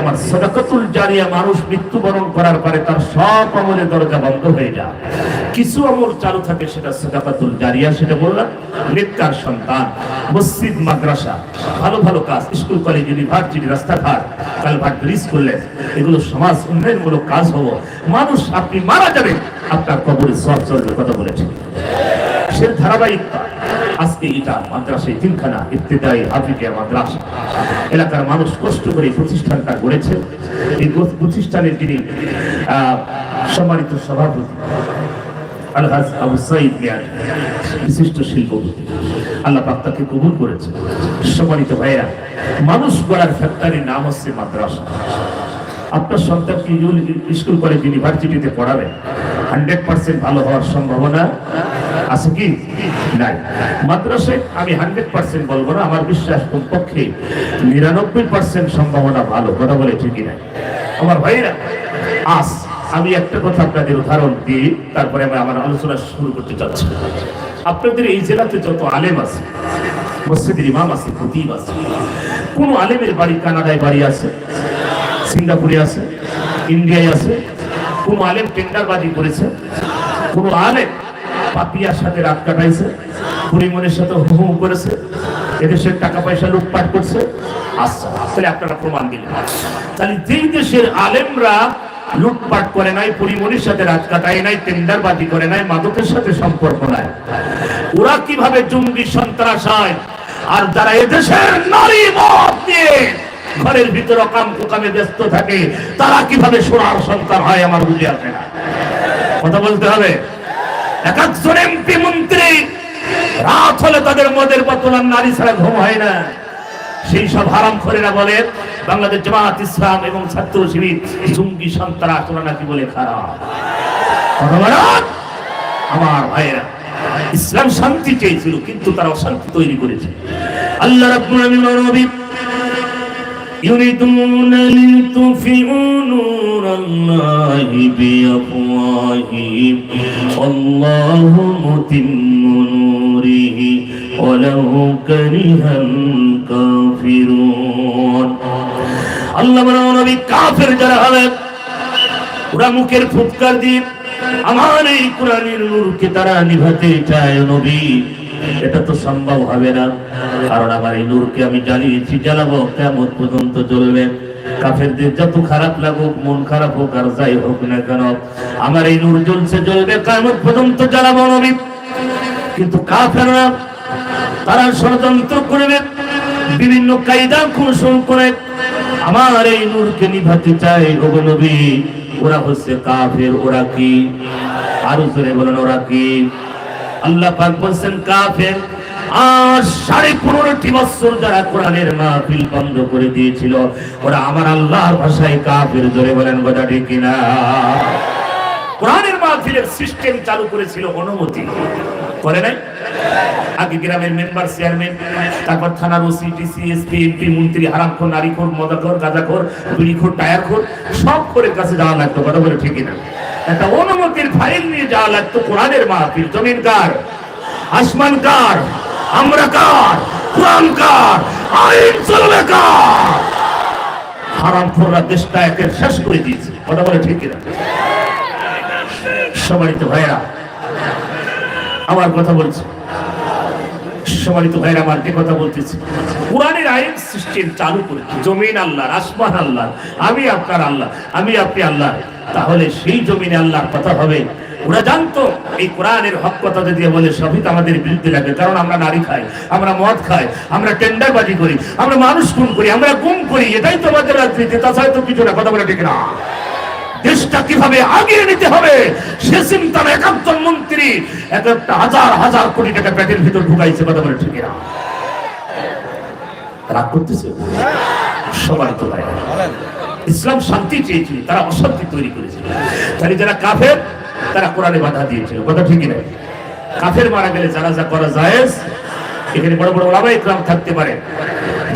আমার জারিয়া মানুষ মৃত্যুবরণ করার পরে তার সব দরজা বন্ধ হয়ে যায়। কিছু আমল চালু থাকে, সেটা সদাকাতুল জারিয়া, সেটা বললাম সন্তান, মসজিদ, মাদ্রাসা, ভালো ভালো কাজ, স্কুল, কলেজ, ইউনিভার্সিটি, রাস্তাঘাট ব্রিজ করলেন, এগুলো সমাজ উন্নয়নমূলক কাজ হব। মানুষ আপনি মারা যাবেন, আপনার কবরে সব চলবে, কথা বলেছেন। সে ধারাবাহিকতা আজকে এটা মাদ্রাসায় তিনখানা ইত্তেদায়ী আফ্রিকা মাদ্রাসা। এলাকার মানুষ কষ্ট করে প্রতিষ্ঠানটা গড়েছে। এই প্রতিষ্ঠানের যিনি সম্মানিত সভাপতি, আলহাজ আবু সাইদ মিয়ার বিশিষ্ট শিল্পপতি। আল্লাহ পাক তাকে কবুল করেছে। সম্মানিত ভাইয়েরা, মানুষ গড়ার ফ্যাক্টরির নাম হচ্ছে মাদ্রাসা। আপনার সন্তানকে স্কুল কলেজ ইউনিভার্সিটিতে পড়াবেন হান্ড্রেড পার্সেন্ট ভালো হওয়ার সম্ভাবনা আছে কি? নাই। মাদ্রাসায় আমি হান্ড্রেড পার্সেন্ট বলব না, আমার বিশ্বাস কমপক্ষে নিরানব্বই পার্সেন্ট সম্ভাবনা ভালো, কথা বলে ঠিকই নাই। আমার ভাইরা আস আমি একটা কথা আপনাদের উদাহরণ দিই, তারপরে আমি আমার আলোচনা শুরু করতে চাচ্ছি। আপনাদের এই জেলাতে যত আলেম আছে, মসজিদের ইমাম আছে, খতিব আছে, কোন আলেমের বাড়ি কানাডায় বাড়ি আছে, সিঙ্গাপুরে আছে, ইন্ডিয়ায় আছে, কোন আলেম টেন্ডারবাজি করেছে, কোন আলেম পাপিয়ার সাথে রাত কাটাইছে পরিমনের সাথে হু করেছে, এদেশের টাকা পয়সা লুটপাট করছে। আচ্ছা তাহলে আপনারা প্রমাণ দিলেন। তাহলে যেই দেশের আলেমরা লুটপাট করে নাই পরিমনির সাথে রাত কাটায় নাই, টেন্ডারবাজি করে নাই, মাদকের সাথে সম্পর্ক নাই, ওরা কীভাবে জঙ্গি সন্ত্রাস হয়? আর যারা এদেশের নারী মত দিয়ে ঘরের ভিতর অকাম কুকামে ব্যস্ত থাকে, তারা কীভাবে সোনার সন্তান হয় আমার বুঝে আসে না। কথা বলতে হবে? এক একজন এমপি মন্ত্রী, রাত হলে তাদের মদের বোতল আর নারী ছাড়া ঘুম হয় না। সেই সব হারাম খোরেরা বলে, বাংলাদেশ জামাত ইসলাম এবং ছাত্র শিবির জঙ্গি সন্ত্রাস, ওরা নাকি বলে খারাপ। আমার ভাইয়েরা, ইসলাম শান্তি চেয়েছিল, কিন্তু তারা অশান্তি তৈরি করেছে। আল্লাহ রাব্বুল আলামিন নবী يريدون ليطفئوا نور الله بأفواههم والله متم نوره ولو كره الكافرون আল্লাহ বলে নবী কাফের যারা হবে ওরা মুখের ফুৎকার দিয়ে আমার এই কোরআনের নূরকে তারা নিভাতে চায় নবী এটা তো সম্ভব হবে না। কারণ আমার এই নূরকে আমি জ্বালিয়েছি, জ্বালাবো, কেমন পর্যন্ত চলবে? কাফেরদের যত খারাপ লাগুক, মন খারাপ হোক আর যাই হোক না কেন, আমার এই নূর জ্বলছে, জ্বলবে, কেমন পর্যন্ত জ্বালাবো নবী? কিন্তু কাফেররা, তারা ষড়যন্ত্র করবে, বিভিন্ন কায়দা কৌশল করে। আমার এই নূরকে নিভাতে চায় ওগো নবী। ওরা হচ্ছে কাফের, ওরা কি? আরও জোরে বলেন, ওরা কি? আল্লাহ পাক বলছেন, কাফের, আর সাড়ে পনেরোটি বছর যারা কোরআনের মাহফিল বন্ধ করে দিয়েছিল, ওরা আমার আল্লাহর ভাষায় কাফের জোরে বলেন, কথা ঠিক কিনা? কোরআনের মাহফিলের সিস্টেম চালু করেছিল অনুমতি। করে নাই? আগে গ্রামের মেম্বার, চেয়ারম্যান, তারপর থানার ওসি, ডিসি, এসপি, এমপি, মন্ত্রী, হারামখোর, নারীখোর, মদাখোর, গাঁজাখোর, বিড়িখোর, টায়ারখোর, সব করে কাছে যাওয়া লাগতো, কথা বলে ঠিকই না একটা অনুমতির ফাইল নিয়ে যাওয়া লাগতো কোরআনের মাহফিল। জমিন কার আসমান কার আমরা কার কোরআন কার আইন চলবে কার হারাম হারামখোররা দেশটা একের শেষ করে দিয়েছে। কথা বলে ঠিক কিনা? সবাই তো ভাইরা আমার কথা বলছি। সম্মানিত ভাইরা, আমার যে কথা বলতেছি। কোরআনের আইন সিস্টেম চালু করে জমিন আল্লাহ আসমান আল্লাহ আমি আপনার আল্লাহ, আমি আপনি আল্লাহ। তাহলে সেই জমিনে আল্লাহর কথা হবে। ওরা জানতো, এই কোরআনের হক কথা যদি বলে, সবই তো আমাদের বিরুদ্ধে লাগে কারণ আমরা নারী খাই, আমরা মদ খাই, আমরা টেন্ডারবাজি করি, আমরা মানুষ খুন করি, আমরা গুম করি, এটাই তো আমাদের রাজনীতি, তাছাড়া তো কিছু না, কথা বলে ঠিক না। দেশটা কীভাবে আগিয়ে নিতে হবে? সে চিন্তা এক একজন মন্ত্রী এক একটা হাজার হাজার কোটি টাকা প্যাটের ভিতর ঢুকাইছে কথা বলে ঠিক রাগ করতেছে? সবাই তো ইসলাম শান্তি চেয়েছিল, তারা অশান্তি তৈরি করেছিল। তাহলে যারা কাফের, তারা কোরআনে বাধা দিয়েছিল, কথা ঠিকই নাই কাফের মারা গেলে যারা জানাজা করা জায়েজ, এখানে বড় বড় ওলামা ইকরাম থাকতে পারে।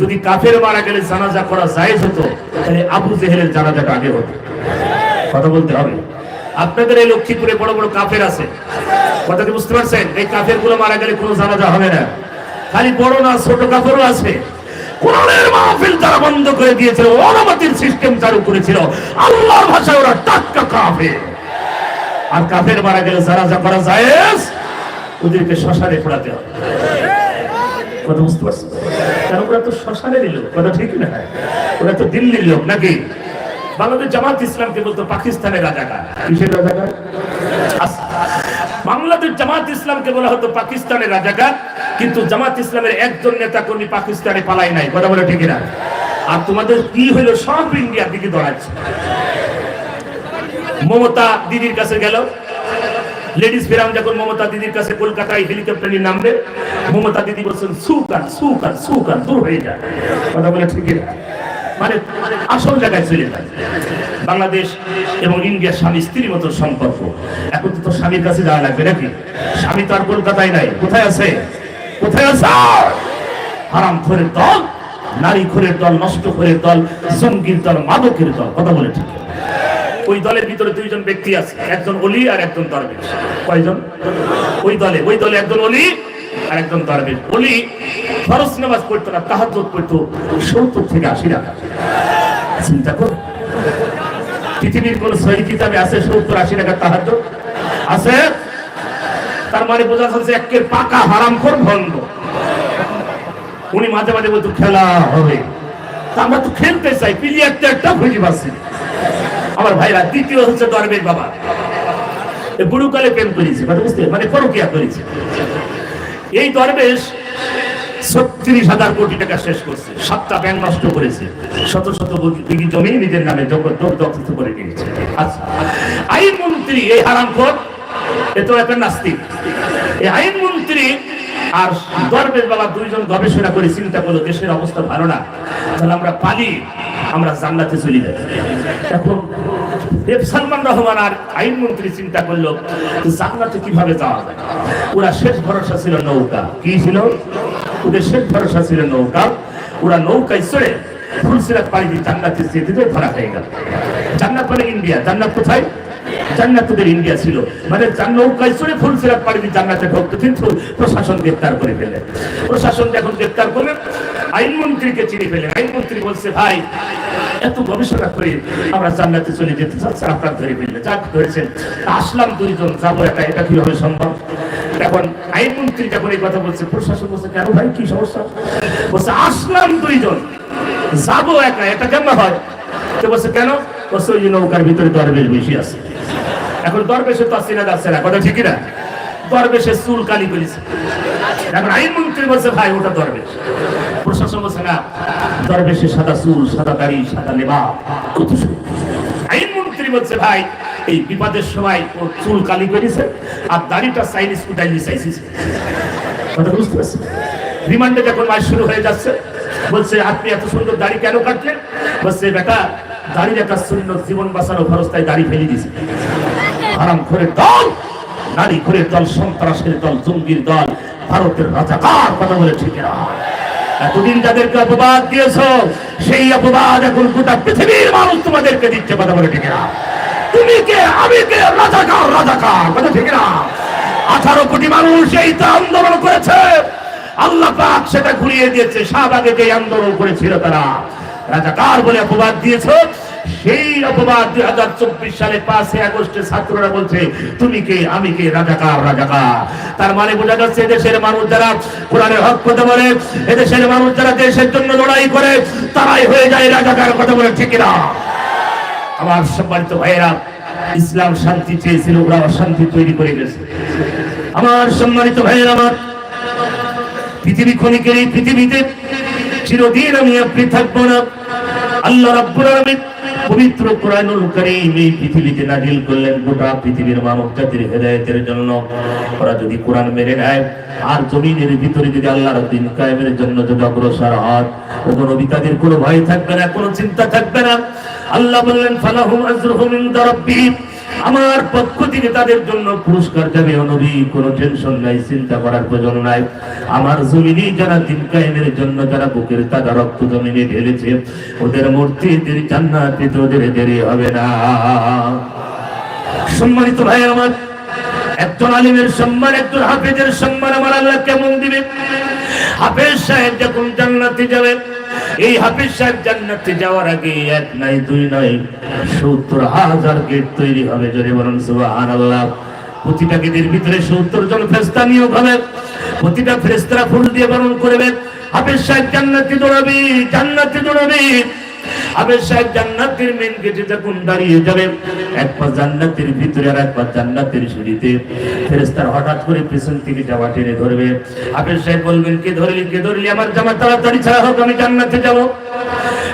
যদি কাফের মারা গেলে জানাজা করা জায়েজ হতো, তাহলে আবু জেহেলের জানাজাটা আগে হতো। কথা বলতে হবে। আপনাদের এই লক্ষ্মীপুরে বড় বড় কাফের আছে। কথা কি বুঝতে পারছেন? এই কাফেরগুলো মারা গেলে কোনো জানাজা হবে না। খালি বড় না, ছোট কাপড়ও আছে। কোরআনের মাহফিল তারা বন্ধ করে দিয়েছিল, অনুমতির সিস্টেম চালু করেছিল আল্লাহর ভাষায় ওরা টাটকা কাফের। আর কাফের মারা গেলে যা করা যায় ওদেরকে শ্মশানে পড়াতে হবে। কথা বুঝতে পারছি কারণ ওরা তো শ্মশানে নিল কথা ঠিক না? ওরা তো দিল্লির লোক নাকি? বাংলাদেশ জামাত ইসলামকে বলতো পাকিস্তানের রাজাকার। কিসের রাজাকার? বাংলাদেশ জামাত ইসলামকে বলা হতো পাকিস্তানের রাজাকার কিন্তু জামাত ইসলামের একজন নেতা কর্মী পাকিস্তানে পালাই নাই কথা বলে ঠিক না আর তোমাদের কি হইল সব ইন্ডিয়ার দিকে দৌড়াচ্ছে। মমতা দিদির কাছে গেল। লেডিস ফেরাম যখন মমতা দিদির কাছে কলকাতায় হেলিকপ্টারে নামবে মমতা দিদি বলছেন সুকান সুকান সুকান দূর হয়ে যায় কথা বলে ঠিক না মানে আসল জায়গায় চলে যায়। বাংলাদেশ এবং ইন্ডিয়ার স্বামী স্ত্রীর মতো সম্পর্ক। এখন তো স্বামীর কাছে যাওয়া লাগবে নাকি? স্বামী তো আর কলকাতায় নাই। কোথায় আছে? কোথায় আছে? হারাম খোরের দল, নারী খোরের দল, নষ্ট খোরের দল, জঙ্গির দল, মাদকের দল, কথা বলে ঠিক। ওই দলের ভিতরে দুইজন ব্যক্তি আছে, একজন অলি আর একজন দরবেশ। কয়জন? ওই দলে ওই দলে একজন অলি আর একজন দরবেশ অলি ফরজ নামাজ পড়তো না, তাহাজ্জুদ পড়তো সত্তর থেকে আশি টাকা চিন্তা কর। পৃথিবীর কোন সহি কিতাবে আছে সত্তর আশি টাকা তাহাজ্জুদ? আছে? তার মানে বোঝা যাচ্ছে একের পাকা হারাম কর ভণ্ড। উনি মাঝে মাঝে বলতো, খেলা হবে। আমরা তো খেলতে চাই, প্লেয়ার তো একটা খুঁজে পাচ্ছি। আমার ভাইরা, দ্বিতীয় হচ্ছে দরবেশ বাবা। বুড়ুকালে প্রেম করেছে মানে বুঝতে মানে পরকিয়া করেছে। এই দরবেশ ছত্রিশ হাজার কোটি টাকা শেষ করছে। সাতটা ব্যাংক নষ্ট করেছে। শত শত বিঘি জমি নিজের নামে দখল করে নিয়েছে। আচ্ছা আইন মন্ত্রী, এই হারাম এ তো একটা নাস্তিক। এই আইন মন্ত্রী আর দরবেশ বাবা দুইজন গবেষণা করে চিন্তা করল, দেশের অবস্থা ভালো না। তাহলে আমরা পালি আমরা জান্নাতে চলে যাই। এখন সালমান রহমান আর আইনমন্ত্রী চিন্তা করল কীভাবে যাওয়া যায়? ওরা শেষ ভরসা ছিল নৌকা। কি ছিল? ওদের শেষ ভরসা ছিল নৌকা। ওরা নৌকায় চড়ে ফুলসিরাত পাড়ি দিয়ে জান্নাতে যেতে ধরা হয়ে গেল। জান্নাত মানে ইন্ডিয়া। জান্নাত কোথায়? জান্নাত ওদের ইন্ডিয়া ছিল। মানে নৌকায় চড়ে পাড়ি দিয়ে জান্নাতে ঢুকতো কিন্তু প্রশাসন গ্রেপ্তার করে ফেলে। প্রশাসন যখন গ্রেপ্তার করলেন আইনমন্ত্রীকে চিনি ফেলেন আইনমন্ত্রী বলছে, ভাই, এত গবেষণা করে আমরা জান্নাতে চলে যেতে চাচ্ছি, আপনার ধরে ফেললে। যাক, ধরেছেন। আসলাম দুইজন, যাব একা এটা কীভাবে সম্ভব? এখন আইনমন্ত্রী যখন এই কথা বলছে, প্রশাসন বলছে, কেন ভাই, কি সমস্যা? বলছে, আসলাম দুইজন, যাব একা, এটা কেমন হয়? তো বলছে, কেন? বলছে, ওই নৌকার ভিতরে দরবেশ বেশি আছে। এখন দরবেশে তো আসছে না যাচ্ছে না, কথা ঠিকই না দরবেশে চুল কালি করেছে এখন আইনমন্ত্রী বলছে, ভাই, ওটা দরবেশ। প্রশাসন বলছে, না, দরবেশে সাদা চুল, সাদা দাড়ি, সাদা লেবা। কত। আইনমন্ত্রী বলছে, ভাই, এই বিপদের সময় ও চুল কালি করেছে আর দাড়িটা চাইনিজ কুটাইলি চাইছিস কথা বুঝতে পারছি রিমান্ডে যখন মাস শুরু হয়ে যাচ্ছে, বলছে, আপনি এত সুন্দর দাড়ি কেন কাটলেন? বলছে, বেটা, দাড়ির একটা সুন্দর জীবন বাঁচানো খরচ তাই দাড়ি ফেলে দিয়েছে। আরাম করে দল নারী করে দল, সন্ত্রাসের দল, জঙ্গির দল, ভারতের রাজাকার কথা বলে ঠিক না এতদিন যাদেরকে অপবাদ দিয়েছ, সেই অপবাদ এখন গোটা পৃথিবীর মানুষ তোমাদেরকে দিচ্ছে কথা বলে ঠিক না তুমি কে? আমি কে? রাজাকার রাজাকার কথা ঠিক না আঠারো কোটি মানুষ এই তো আন্দোলন করেছে। আল্লাহ পাক সেটা ঘুরিয়ে দিয়েছে। শাহবাগে যে আন্দোলন করেছিল তারা। রাজাকার বলে অপবাদ দিয়েছ? সেই অপবাদ দুই হাজার চব্বিশ সালে পাঁচই আগস্টে ছাত্ররা বলছে, তুমি কে? আমি কে? রাজাকার রাজাকার। তার মানে বোঝা যাচ্ছে দেশের মানুষ যারা কোরআনের হক কথা বলে, এদেশের মানুষ যারা দেশের জন্য লড়াই করে, তারাই হয়ে যায় রাজাকার কথা বলে, ঠিক না আমার সম্মানিত ভাইয়েরা, ইসলাম শান্তি চেয়েছিল, ওরা অশান্তি তৈরি করে গেছে। আমার সম্মানিত ভাইয়েরা, আমার পৃথিবী ক্ষণিকের এই পৃথিবীতে চিরদিন আমি আপনি থাকব না। আল্লাহ রাব্বুল আলামিন পবিত্র কোরআনুল করিম এই পৃথিবীতে নাজিল করলেন গোটা পৃথিবীর মানব জাতির হেদায়তের জন্য। ওরা যদি কোরআন মেরে নেয়, আর জমিনের ভিতরে যদি আল্লাহর দিন কায়েমের জন্য যদি অগ্রসর হয়, কোনো নবী তাদের কোনো ভয় থাকবে না, কোনো চিন্তা থাকবে না। আল্লাহ বললেন, ফালাহুম আজরুহুম ইনদা রাব্বিহিম। আমার পক্ষ থেকে তাদের জন্য পুরস্কার যাবে নবী, কোনো টেনশন নাই, চিন্তা করার প্রয়োজন নাই। আমার জমিনে যারা দিন কায়েমের জন্য যারা বুকের তাজা রক্ত জমিনে ঢেলেছে। ওদের মূর্তিদের জান্নাত পেতে ওদের দেরি হবে না। সম্মানিত ভাই আমার, একজন আলিমের সম্মান, একজন হাফেজের সম্মান আমার আল্লাহ কেমন দিবে হাফেজ সাহেব যখন জান্নাতে যাবে এই হাফিজ সাহেব জান্নাতে যাওয়ার আগে এক নাই, দুই নয় সত্তর হাজার গেট তৈরি হবে, জোরে বলুন, সুবহানাল্লাহ। প্রতিটা গেটের ভিতরে সত্তর জন ফেস্তা নিয়োগ হবে। প্রতিটা ফেস্তরা ফুল দিয়ে বরণ করবে। হাফিজ সাহেব জান্নাতে দৌড়াবে জান্নাতে দৌড়াবে। হাফিজ সাহেব জান্নাতের মেন গেটে যখন দাঁড়িয়ে যাবে এক পা জান্নাতের ভিতরে আর এক পা জান্নাতের সিঁড়িতে ফেরেশতার হঠাৎ করে পেছন থেকে জামা টেনে ধরবে। হাফিজ সাহেব বলবেন, কে ধরলি কে ধরলি? আমার জামা তাড়াতাড়ি ছাড়া হোক, আমি জান্নাতে যাব।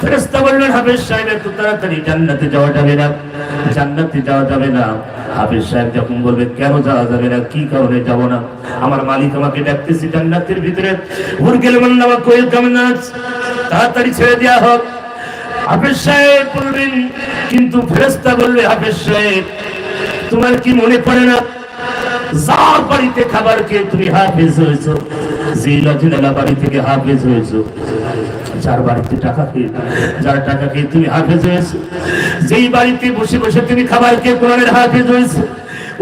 ফেরেশতা বললেন, হাফিজ সাহেব, এত তাড়াতাড়ি জান্নাতে যাওয়া যাবে না, জান্নাতে যাওয়া যাবে না। হাফিজ সাহেব যখন বলবে, কেন যাওয়া যাবে না? কি কারণে যাব না? আমার মালিক আমাকে ডাকতেছি জান্নাতের ভিতরে। হুর গেলে মান্নামা কোয়েল কেমন তাড়াতাড়ি ছেড়ে দেওয়া হোক। হাফেজ সাহেব বলবেন, কিন্তু ফেরেস্তা বলবে, হাফেজ সাহেব, তোমার কি মনে পড়ে না? যার বাড়িতে খাবার খেয়ে তুমি হাফেজ হয়েছো যে লজিনালা বাড়ি থেকে হাফেজ হয়েছো, যার বাড়িতে টাকা খেয়ে, যার টাকা খেয়ে তুমি হাফেজ হয়েছো, যেই বাড়িতে বসে বসে তুমি খাবার খেয়ে কোরআনের হাফেজ হয়েছো,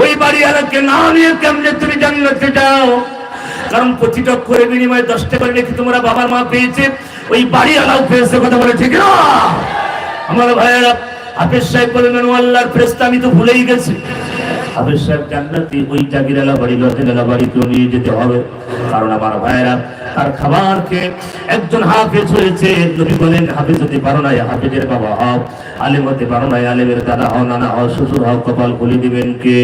ওই বাড়ি আলাকে না নিয়ে কেমনে তুমি জান্নাতে যাও? কারণ প্রতিটা করে বিনিময়ে দশটা করে নাকি তোমরা বাবার মা পেয়েছে ওই বাড়ি আলাও পেয়েছে কথা বলে, ঠিক না? আমার ভাইয়েরা, হাফেজ সাহেব বললেন ও আল্লাহর ফেরেশতা, আমি তো ভুলেই গেছি। হাফেজ সাহেব, জান্নাতি ওই জাগিরালা বাড়ি লজেরালা বাড়িতেও নিয়ে যেতে হবে। কারণ আমার ভাইয়েরা, তার খাবারকে একজন হাফেজ হয়েছে। নবী বলেন, হাফেজ হতে পারো না হাফেজের বাবা হও, আলেম হতে পারো না আলেমের দাদা হও, নানা হও, শ্বশুর হও, কপাল খুলে দিবেন কে?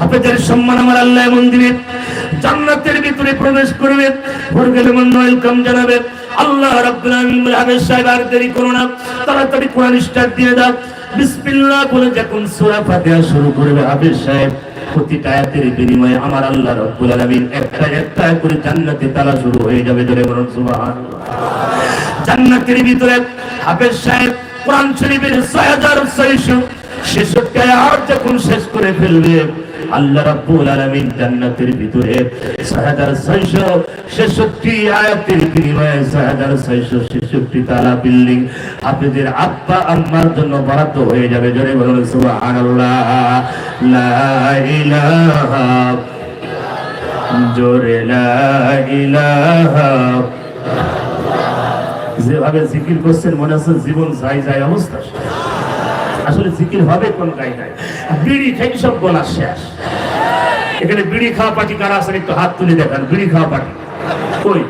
হাফেজের সম্মান আমার আল্লাহ এমন দিবে জান্নাতের ভিতরে প্রবেশ করবে। ভোর গেলে মন ওয়েলকাম জানাবে। আল্লাহ রাব্বুল আলামিন হাফেজ সাহেব, আর দেরি করো না, তাড়াতাড়ি কোরআন স্টার্ট দিয়ে দাও। বিসমিল্লাহ বলে যখন সূরা ফাতিহা শুরু করবে হাফেজ সাহেব, প্রতিটা আয়াতের বিনিময়ে আমার আল্লাহ রাব্বুল আলামিন একটা একটা করে জান্নাতে তালা শুরু হয়ে যাবে ধরে বলুন, সুবহানাল্লাহ। জান্নাতের ভিতরে হাফেজ সাহেব কোরআন শরীফের ছয় হাজার ছয়শো ছেষট্টি আয়াত যখন শেষ করে ফেলবে আল্লাহ রাব্বুল আলামিন জান্নাতের ভিতরে ছয় হাজার ছয়শো ছেষট্টি আয়াতের বিনিময়ে ছয় হাজার ছয়শো ছেষট্টি তালা বিল্ডিং হাফেজের আব্বা, আম্মার জন্য বরাদ্দ হয়ে যাবে। জোরে বলুন, সুবহানাল্লাহ। লা ইলাহা জোরে লা ইলাহা। যেভাবে জিকির করছেন, মনে হচ্ছে জীবন যাই যাই অবস্থা। আসলে জিকির হবে কোন গাইডায় বিড়ি থেকে সব গলা শেষ। এখানে বিড়ি খাওয়া পার্টি কারা আছেন একটু হাত তুলে দেখান, বিড়ি খাওয়া পার্টি। কই?